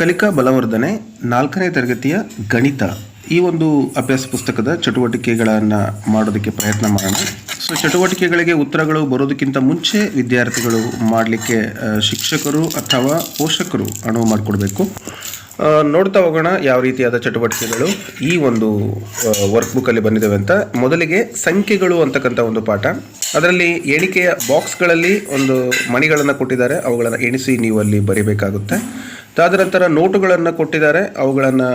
ಕಲಿಕಾ ಬಲವರ್ಧನೆ ನಾಲ್ಕನೇ ತರಗತಿಯ ಗಣಿತ. ಈ ಒಂದು ಅಭ್ಯಾಸ ಪುಸ್ತಕದ ಚಟುವಟಿಕೆಗಳನ್ನು ಮಾಡೋದಕ್ಕೆ ಪ್ರಯತ್ನ ಮಾಡೋಣ. ಸೊ ಚಟುವಟಿಕೆಗಳಿಗೆ ಉತ್ತರಗಳು ಬರೋದಕ್ಕಿಂತ ಮುಂಚೆ ವಿದ್ಯಾರ್ಥಿಗಳು ಮಾಡಲಿಕ್ಕೆ ಶಿಕ್ಷಕರು ಅಥವಾ ಪೋಷಕರು ಅನುವು ಮಾಡಿಕೊಡ್ಬೇಕು. ನೋಡ್ತಾ ಹೋಗೋಣ ಯಾವ ರೀತಿಯಾದ ಚಟುವಟಿಕೆಗಳು ಈ ಒಂದು ವರ್ಕ್ ಬುಕ್ಕಲ್ಲಿ ಬಂದಿದ್ದಾವೆ ಅಂತ. ಮೊದಲಿಗೆ ಸಂಖ್ಯೆಗಳು ಅಂತಕ್ಕಂಥ ಒಂದು ಪಾಠ. ಅದರಲ್ಲಿ ಎಣಿಕೆಯ ಬಾಕ್ಸ್ಗಳಲ್ಲಿ ಒಂದು ಮಣಿಗಳನ್ನು ಕೊಟ್ಟಿದ್ದಾರೆ. ಅವುಗಳನ್ನು ಎಣಿಸಿ ನೀವು ಅಲ್ಲಿ ಬರೀಬೇಕಾಗುತ್ತೆ. ತದನಂತರ ನೋಟುಗಳನ್ನು ಕೊಟ್ಟಿದ್ದಾರೆ. ಅವುಗಳನ್ನು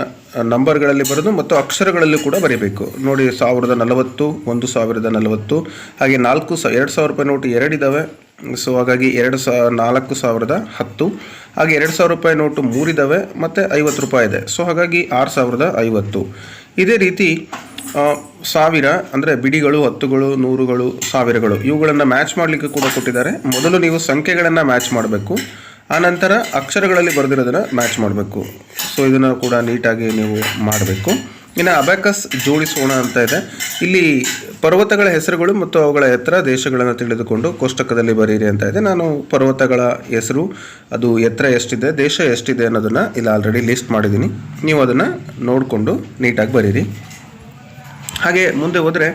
ನಂಬರ್ಗಳಲ್ಲಿ ಬರೆದು ಮತ್ತು ಅಕ್ಷರಗಳಲ್ಲಿ ಕೂಡ ಬರೀಬೇಕು. ನೋಡಿ, ಸಾವಿರದ ನಲವತ್ತು, ಒಂದು ಸಾವಿರದ ನಲವತ್ತು, ಹಾಗೆ ನಾಲ್ಕು ಸ, ಎರಡು ಸಾವಿರ ರೂಪಾಯಿ ನೋಟು ಎರಡಿದ್ದಾವೆ ಸೊ, ಹಾಗಾಗಿ ಎರಡು ಸಾ, ನಾಲ್ಕು ಸಾವಿರದ ಹತ್ತು, ಹಾಗೆ ಎರಡು ಸಾವಿರ ರೂಪಾಯಿ ನೋಟು ಮೂರಿದ್ದಾವೆ ಮತ್ತು ಐವತ್ತು ರೂಪಾಯಿ ಇದೆ. ಸೊ, ಹಾಗಾಗಿ ಆರು ಸಾವಿರದ ಐವತ್ತು. ಇದೇ ರೀತಿ ಸಾವಿರ ಅಂದರೆ ಬಿಡಿಗಳು, ಹತ್ತುಗಳು, ನೂರುಗಳು, ಸಾವಿರಗಳು, ಇವುಗಳನ್ನು ಮ್ಯಾಚ್ ಮಾಡಲಿಕ್ಕೆ ಕೂಡ ಕೊಟ್ಟಿದ್ದಾರೆ. ಮೊದಲು ನೀವು ಸಂಖ್ಯೆಗಳನ್ನು ಮ್ಯಾಚ್ ಮಾಡಬೇಕು. ಆನಂತರ ಅಕ್ಷರಗಳಲ್ಲಿ ಬರೆದಿರೋದನ್ನು ಮ್ಯಾಚ್ ಮಾಡಬೇಕು. ಸೊ ಇದನ್ನು ಕೂಡ ನೀಟಾಗಿ ನೀವು ಮಾಡಬೇಕು. ಇನ್ನು ಅಬೆಕಸ್ ಜೋಡಿಸೋಣ ಅಂತ ಇದೆ. ಇಲ್ಲಿ ಪರ್ವತಗಳ ಹೆಸರುಗಳು ಮತ್ತು ಅವುಗಳ ಎತ್ತರ ದೇಶಗಳನ್ನು ತಿಳಿದುಕೊಂಡು ಕೋಷ್ಟಕದಲ್ಲಿ ಬರೀರಿ ಅಂತ ಇದೆ. ನಾನು ಪರ್ವತಗಳ ಹೆಸರು, ಅದು ಎತ್ತರ ಎಷ್ಟಿದೆ, ದೇಶ ಎಷ್ಟಿದೆ ಅನ್ನೋದನ್ನು ಇಲ್ಲಿ ಆಲ್ರೆಡಿ ಲಿಸ್ಟ್ ಮಾಡಿದ್ದೀನಿ. ನೀವು ಅದನ್ನು ನೋಡಿಕೊಂಡು ನೀಟಾಗಿ ಬರೀರಿ. ಹಾಗೆ ಮುಂದೆ ಹೋದರೆ,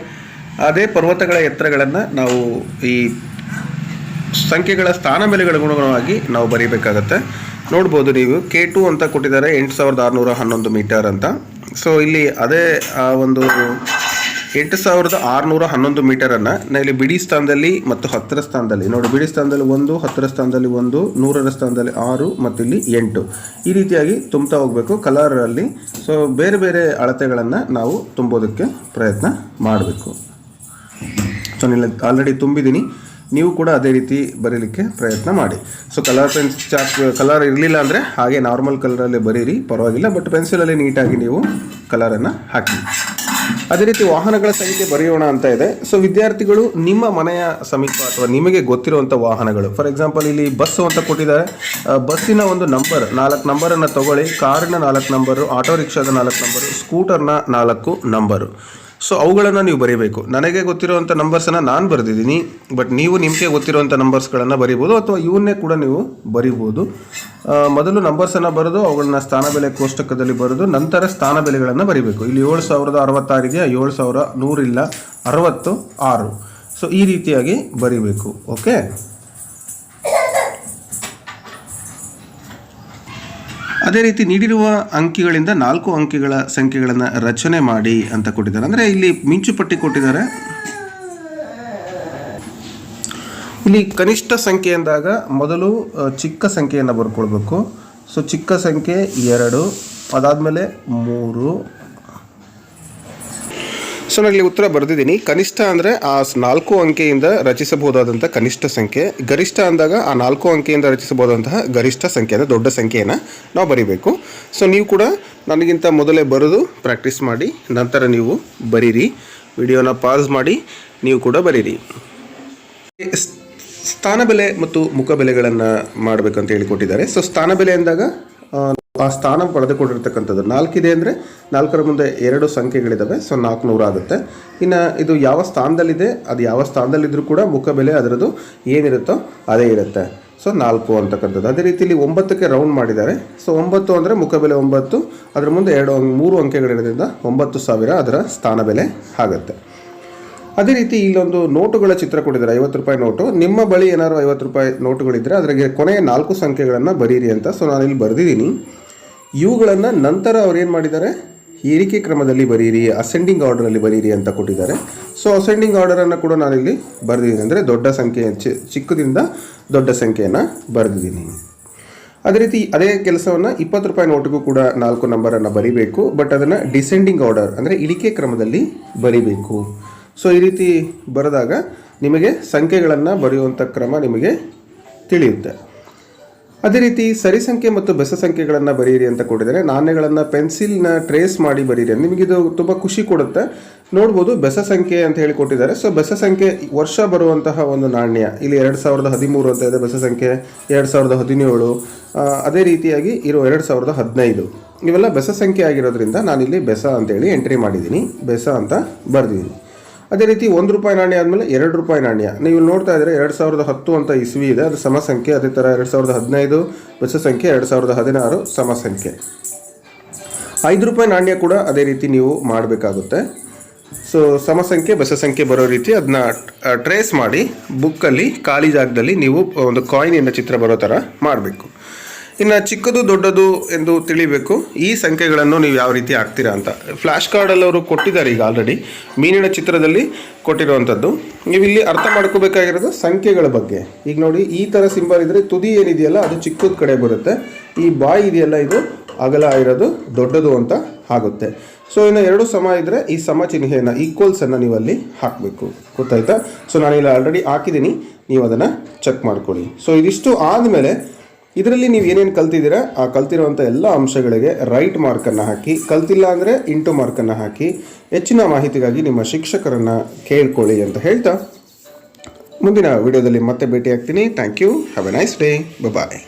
ಅದೇ ಪರ್ವತಗಳ ಎತ್ತರಗಳನ್ನು ನಾವು ಈ ಸಂಖ್ಯೆಗಳ ಸ್ಥಾನ ಬೆಲೆಗಳ ಅನುಗುಣವಾಗಿ ನಾವು ಬರೀಬೇಕಾಗತ್ತೆ. ನೋಡ್ಬೋದು ನೀವು ಕೆ ಟು ಅಂತ ಕೊಟ್ಟಿದ್ದಾರೆ ಎಂಟು ಸಾವಿರದ ಆರುನೂರ ಹನ್ನೊಂದು ಮೀಟರ್ ಅಂತ. ಸೊ ಇಲ್ಲಿ ಅದೇ, ಆ, ಒಂದು ಎಂಟು ಸಾವಿರದ ಆರುನೂರ ಹನ್ನೊಂದು ಮೀಟರನ್ನು ಇಲ್ಲಿ ಬಿಡಿ ಸ್ಥಾನದಲ್ಲಿ ಮತ್ತು ಹತ್ತರ ಸ್ಥಾನದಲ್ಲಿ. ನೋಡಿ, ಬಿಡಿ ಸ್ಥಾನದಲ್ಲಿ ಒಂದು, ಹತ್ತರ ಸ್ಥಾನದಲ್ಲಿ ಒಂದು, ನೂರರ ಸ್ಥಾನದಲ್ಲಿ ಆರು ಮತ್ತು ಇಲ್ಲಿ ಎಂಟು. ಈ ರೀತಿಯಾಗಿ ತುಂಬ್ತಾ ಹೋಗಬೇಕು ಕಲರಲ್ಲಿ. ಸೊ ಬೇರೆ ಬೇರೆ ಅಳತೆಗಳನ್ನು ನಾವು ತುಂಬೋದಕ್ಕೆ ಪ್ರಯತ್ನ ಮಾಡಬೇಕು. ಸೊ ಆಲ್ರೆಡಿ ತುಂಬಿದ್ದೀನಿ. ನೀವು ಕೂಡ ಅದೇ ರೀತಿ ಬರೀಲಿಕ್ಕೆ ಪ್ರಯತ್ನ ಮಾಡಿ. So colour pencil chart colour ಇರಲಿಲ್ಲ ಅಂದರೆ ಹಾಗೆ ನಾರ್ಮಲ್ ಕಲರಲ್ಲೇ ಬರೀರಿ, ಪರವಾಗಿಲ್ಲ. ಬಟ್ ಪೆನ್ಸಿಲಲ್ಲಿ ನೀಟಾಗಿ ನೀವು ಕಲರನ್ನು ಹಾಕಿ. ಅದೇ ರೀತಿ ವಾಹನಗಳ ಸಂಖ್ಯೆ ಬರೆಯೋಣ ಅಂತ ಇದೆ. ಸೊ ವಿದ್ಯಾರ್ಥಿಗಳು ನಿಮ್ಮ ಮನೆಯ ಸಮೀಪ ಅಥವಾ ನಿಮಗೆ ಗೊತ್ತಿರುವಂಥ ವಾಹನಗಳು. ಫಾರ್ ಎಕ್ಸಾಂಪಲ್ ಇಲ್ಲಿ ಬಸ್ಸು ಅಂತ ಕೊಟ್ಟಿದ್ದಾರೆ. ಬಸ್ಸಿನ ಒಂದು ನಂಬರ್ ನಾಲ್ಕು ನಂಬರನ್ನು ತಗೊಳ್ಳಿ. ಕಾರಿನ ನಾಲ್ಕು ನಂಬರು ಆಟೋ ರಿಕ್ಷಾದ ನಾಲ್ಕು ನಂಬರು ಸ್ಕೂಟರ್ನ ನಾಲ್ಕು ನಂಬರು ಸೊ ಅವುಗಳನ್ನು ನೀವು ಬರೀಬೇಕು. ನನಗೆ ಗೊತ್ತಿರುವಂಥ ನಂಬರ್ಸನ್ನು ನಾನು ಬರೆದಿದ್ದೀನಿ ಬಟ್ ನೀವು ನಿಮಗೆ ಗೊತ್ತಿರುವಂಥ ನಂಬರ್ಸ್ಗಳನ್ನು ಬರೀಬೋದು, ಅಥವಾ ಇವನ್ನೇ ಕೂಡ ನೀವು ಬರೀಬೋದು. ಮೊದಲು ನಂಬರ್ಸನ್ನು ಬರೆದು, ಅವುಗಳನ್ನ ಸ್ಥಾನ ಬೆಲೆ ಕೋಷ್ಟಕದಲ್ಲಿ ಬರೆದು, ನಂತರ ಸ್ಥಾನ ಬೆಲೆಗಳನ್ನು ಬರೀಬೇಕು. ಇಲ್ಲಿ ಏಳು ಸಾವಿರದ ಅರವತ್ತಾರಿಗೆ ಏಳು ಸಾವಿರ ನೂರಿಲ್ಲ, ಅರವತ್ತು ಆರು. ಸೊ ಈ ರೀತಿಯಾಗಿ ಬರೀಬೇಕು ಓಕೆ ಅದೇ ರೀತಿ ನೀಡಿರುವ ಅಂಕಿಗಳಿಂದ ನಾಲ್ಕು ಅಂಕಿಗಳ ಸಂಖ್ಯೆಗಳನ್ನು ರಚನೆ ಮಾಡಿ ಅಂತ ಕೊಟ್ಟಿದ್ದಾರೆ. ಅಂದರೆ ಇಲ್ಲಿ ಮಿಂಚು ಪಟ್ಟಿ ಕೊಟ್ಟಿದ್ದಾರೆ. ಇಲ್ಲಿ ಕನಿಷ್ಠ ಸಂಖ್ಯೆ ಅಂದಾಗ ಮೊದಲು ಚಿಕ್ಕ ಸಂಖ್ಯೆಯನ್ನು ಬರ್ಕೊಳ್ಬೇಕು. ಸೊ, ಚಿಕ್ಕ ಸಂಖ್ಯೆ ಎರಡು, ಅದಾದಮೇಲೆ ಮೂರು ಇಲ್ಲಿ ಉತ್ತರ ಬರೆದಿದ್ದೀನಿ. ಕನಿಷ್ಠ ಅಂದರೆ ಆ ನಾಲ್ಕು ಅಂಕೆಯಿಂದ ರಚಿಸಬಹುದಾದಂಥ ಕನಿಷ್ಠ ಸಂಖ್ಯೆ. ಗರಿಷ್ಠ ಅಂದಾಗ ಆ ನಾಲ್ಕು ಅಂಕೆಯಿಂದ ರಚಿಸಬಹುದಂತಹ ಗರಿಷ್ಠ ಸಂಖ್ಯೆ ಅಂದರೆ ದೊಡ್ಡ ಸಂಖ್ಯೆಯನ್ನು ನಾವು ಬರಿಬೇಕು. ಸೊ ನೀವು ಕೂಡ ನನಗಿಂತ ಮೊದಲೇ ಬರೆದು ಪ್ರಾಕ್ಟೀಸ್ ಮಾಡಿ, ನಂತರ ನೀವು ಬರೀರಿ. ವಿಡಿಯೋನ ಪಾಸ್ ಮಾಡಿ, ನೀವು ಕೂಡ ಬರೀರಿ. ಸ್ಥಾನ ಬೆಲೆ ಮತ್ತು ಮುಖ ಬೆಲೆಗಳನ್ನು ಮಾಡಬೇಕಂತ ಹೇಳಿಕೊಟ್ಟಿದ್ದಾರೆ. ಸೊ ಸ್ಥಾನ ಬೆಲೆ ಅಂದಾಗ ಆ, ಸ್ಥಾನ ಪಡೆದುಕೊಂಡಿರ್ತಕ್ಕಂಥದ್ದು ನಾಲ್ಕಿದೆ ಅಂದರೆ ನಾಲ್ಕರ ಮುಂದೆ ಎರಡು ಸಂಖ್ಯೆಗಳಿದ್ದಾವೆ ಸೊ ನಾಲ್ಕುನೂರು ಆಗುತ್ತೆ. ಇನ್ನು ಇದು ಯಾವ ಸ್ಥಾನದಲ್ಲಿದೆ ಅದು ಯಾವ ಸ್ಥಾನದಲ್ಲಿದ್ದರೂ ಕೂಡ ಮುಖ ಬೆಲೆ ಅದರದ್ದು ಏನಿರುತ್ತೋ ಅದೇ ಇರುತ್ತೆ. ಸೊ ನಾಲ್ಕು ಅಂತಕ್ಕಂಥದ್ದು. ಅದೇ ರೀತಿಯಲ್ಲಿ ಒಂಬತ್ತಕ್ಕೆ ರೌಂಡ್ ಮಾಡಿದ್ದಾರೆ. ಸೊ ಒಂಬತ್ತು ಅಂದರೆ ಮುಖ ಬೆಲೆ ಒಂಬತ್ತು ಅದರ ಮುಂದೆ ಎರಡು ಮೂರು ಅಂಕೆಗಳಿರೋದ್ರಿಂದ ಒಂಬತ್ತು ಸಾವಿರ ಅದರ ಸ್ಥಾನ ಬೆಲೆ ಆಗುತ್ತೆ. ಅದೇ ರೀತಿ ಇಲ್ಲೊಂದು ನೋಟುಗಳ ಚಿತ್ರ ಕೊಟ್ಟಿದ್ದಾರೆ ಐವತ್ತು ರೂಪಾಯಿ ನೋಟು. ನಿಮ್ಮ ಬಳಿ ಏನಾದರೂ ಐವತ್ತು ರೂಪಾಯಿ ನೋಟುಗಳಿದ್ದರೆ ಅದರಿಗೆ ಕೊನೆಯ ನಾಲ್ಕು ಸಂಖ್ಯೆಗಳನ್ನು ಬರೀರಿ ಅಂತ. ಸೊ ನಾನು ಇಲ್ಲಿ ಬರೆದಿದ್ದೀನಿ. ಇವುಗಳನ್ನು ನಂತರ ಅವ್ರು ಏನು ಮಾಡಿದ್ದಾರೆ? ಏರಿಕೆ ಕ್ರಮದಲ್ಲಿ ಬರೀರಿ ಅಸೆಂಡಿಂಗ್ ಆರ್ಡರಲ್ಲಿ ಬರೀರಿ ಅಂತ ಕೊಟ್ಟಿದ್ದಾರೆ. ಸೊ ಅಸೆಂಡಿಂಗ್ ಆರ್ಡರನ್ನು ಕೂಡ ನಾನಿಲ್ಲಿ ಬರೆದಿದ್ದೀನಿ. ಅಂದರೆ ದೊಡ್ಡ ಸಂಖ್ಯೆ ಚಿಕ್ಕದಿಂದ ದೊಡ್ಡ ಸಂಖ್ಯೆಯನ್ನು ಬರೆದಿದ್ದೀನಿ. ಅದೇ ರೀತಿ ಅದೇ ಕೆಲಸವನ್ನು ಇಪ್ಪತ್ತು ರೂಪಾಯಿ ನೋಟಿಗೂ ಕೂಡ ನಾಲ್ಕು ನಂಬರನ್ನು ಬರಿಬೇಕು. ಬಟ್ ಅದನ್ನು ಡಿಸೆಂಡಿಂಗ್ ಆರ್ಡರ್ ಅಂದರೆ ಇಳಿಕೆ ಕ್ರಮದಲ್ಲಿ ಬರಿಬೇಕು. ಸೊ ಈ ರೀತಿ ಬರೆದಾಗ ನಿಮಗೆ ಸಂಖ್ಯೆಗಳನ್ನು ಬರೆಯುವಂಥ ಕ್ರಮ ನಿಮಗೆ ತಿಳಿಯುತ್ತೆ. ಅದೇ ರೀತಿ ಸರಿ ಸಂಖ್ಯೆ ಮತ್ತು ಬೆಸ ಸಂಖ್ಯೆಗಳನ್ನು ಬರೀರಿ ಅಂತ ಕೊಟ್ಟಿದ್ದಾರೆ. ನಾಣ್ಯಗಳನ್ನು ಪೆನ್ಸಿಲ್ನ ಟ್ರೇಸ್ ಮಾಡಿ ಬರೀರಿ ನಿಮಗಿದು ತುಂಬ ಖುಷಿ ಕೊಡುತ್ತೆ. ನೋಡ್ಬೋದು ಬೆಸ ಸಂಖ್ಯೆ ಅಂತ ಹೇಳಿ ಕೊಟ್ಟಿದ್ದಾರೆ. ಸೊ ಬೆಸ ಸಂಖ್ಯೆ ವರ್ಷ ಬರುವಂತಹ ಒಂದು ನಾಣ್ಯ. ಇಲ್ಲಿ ಎರಡು ಸಾವಿರದ ಹದಿಮೂರು ಅಂತ ಇದೆ ಬೆಸ ಸಂಖ್ಯೆ, ಎರಡು ಸಾವಿರದ ಹದಿನೇಳು. ಅದೇ ರೀತಿಯಾಗಿ ಇರೋ ಎರಡು ಸಾವಿರದ ಹದಿನೈದು. ಇವೆಲ್ಲ ಬೆಸ ಸಂಖ್ಯೆ ಆಗಿರೋದ್ರಿಂದ ನಾನಿಲ್ಲಿ ಬೆಸ ಅಂತೇಳಿ ಎಂಟ್ರಿ ಮಾಡಿದ್ದೀನಿ. ಬೆಸ ಅಂತ ಬರೆದಿದ್ದೀನಿ. ಅದೇ ರೀತಿ ಒಂದು ರೂಪಾಯಿ ನಾಣ್ಯ ಆದಮೇಲೆ ಎರಡು ರೂಪಾಯಿ ನಾಣ್ಯ. ನೀವು ನೋಡ್ತಾ ಇದ್ರೆ ಎರಡು ಸಾವಿರದ ಹತ್ತು ಅಂತ ಇಸ್ವಿ ಇದೆ, ಅದು ಸಮ ಸಂಖ್ಯೆ ಅದೇ ಥರ ಎರಡು ಸಾವಿರದ ಹದಿನೈದು ಬೆಸ ಸಂಖ್ಯೆ ಎರಡು ಸಾವಿರದ ಹದಿನಾರು ಸಮ ಸಂಖ್ಯೆ ಐದು ರೂಪಾಯಿ ನಾಣ್ಯ ಕೂಡ ಅದೇ ರೀತಿ ನೀವು ಮಾಡಬೇಕಾಗುತ್ತೆ. ಸೊ ಸಮ ಸಂಖ್ಯೆ ಬೆಸ ಸಂಖ್ಯೆ ಬರೋ ರೀತಿ ಅದನ್ನ ಟ್ರೇಸ್ ಮಾಡಿ ಬುಕ್ಕಲ್ಲಿ ಖಾಲಿ ಜಾಗದಲ್ಲಿ ನೀವು ಒಂದು ಕಾಯಿನಿನ ಚಿತ್ರ ಬರೋ ಥರ ಮಾಡಬೇಕು. ಇನ್ನು ಚಿಕ್ಕದು ದೊಡ್ಡದು ಎಂದು ತಿಳಿಬೇಕು. ಈ ಸಂಖ್ಯೆಗಳನ್ನು ನೀವು ಯಾವ ರೀತಿ ಹಾಕ್ತೀರಾ ಅಂತ. ಫ್ಲ್ಯಾಶ್ ಕಾರ್ಡಲ್ಲಿ ಅವರು ಕೊಟ್ಟಿದ್ದಾರೆ ಈಗ ಆಲ್ರೆಡಿ ಮೀನಿನ ಚಿತ್ರದಲ್ಲಿ ಕೊಟ್ಟಿರುವಂಥದ್ದು. ನೀವು ಇಲ್ಲಿ ಅರ್ಥ ಮಾಡ್ಕೋಬೇಕಾಗಿರೋದು ಸಂಖ್ಯೆಗಳ ಬಗ್ಗೆ. ಈಗ ನೋಡಿ, ಈ ಥರ ಸಿಂಬಲ್ ಇದ್ದರೆ ತುದಿ ಏನಿದೆಯಲ್ಲ, ಅದು ಚಿಕ್ಕದ ಕಡೆ ಬರುತ್ತೆ. ಈ ಬಾಯಿ ಇದೆಯಲ್ಲ, ಇದು ಅಗಲ ಇರೋದು ದೊಡ್ಡದು ಅಂತ ಆಗುತ್ತೆ. ಸೊ ಇನ್ನು ಎರಡು ಸಮ ಇದ್ದರೆ ಈ ಸಮ ಚಿಹ್ನೆಯನ್ನು ಈಕ್ವಲ್ಸನ್ನು ನೀವು ಅಲ್ಲಿ ಹಾಕಬೇಕು. ಗೊತ್ತಾಯ್ತಾ? ಸೊ ಇಲ್ಲಿ ಆಲ್ರೆಡಿ ಹಾಕಿದ್ದೀನಿ. ನೀವು ಅದನ್ನು ಚೆಕ್ ಮಾಡ್ಕೊಳ್ಳಿ. ಸೊ ಇದಿಷ್ಟು ಆದಮೇಲೆ ಇದರಲ್ಲಿ ನೀವು ಏನೇನು ಕಲ್ತಿದ್ದೀರಾ? ಆ ಕಲ್ತಿರುವಂಥ ಎಲ್ಲ ಅಂಶಗಳಿಗೆ ರೈಟ್ ಮಾರ್ಕನ್ನು ಹಾಕಿ, ಕಲ್ತಿಲ್ಲ ಅಂದರೆ ಇಂಟು ಮಾರ್ಕನ್ನು ಹಾಕಿ, ಹೆಚ್ಚಿನ ಮಾಹಿತಿಗಾಗಿ ನಿಮ್ಮ ಶಿಕ್ಷಕರನ್ನು ಕೇಳ್ಕೊಳ್ಳಿ ಅಂತ ಹೇಳ್ತಾ ಮುಂದಿನ ವಿಡಿಯೋದಲ್ಲಿ ಮತ್ತೆ ಭೇಟಿಯಾಗ್ತೀನಿ. Thank you have a nice day bye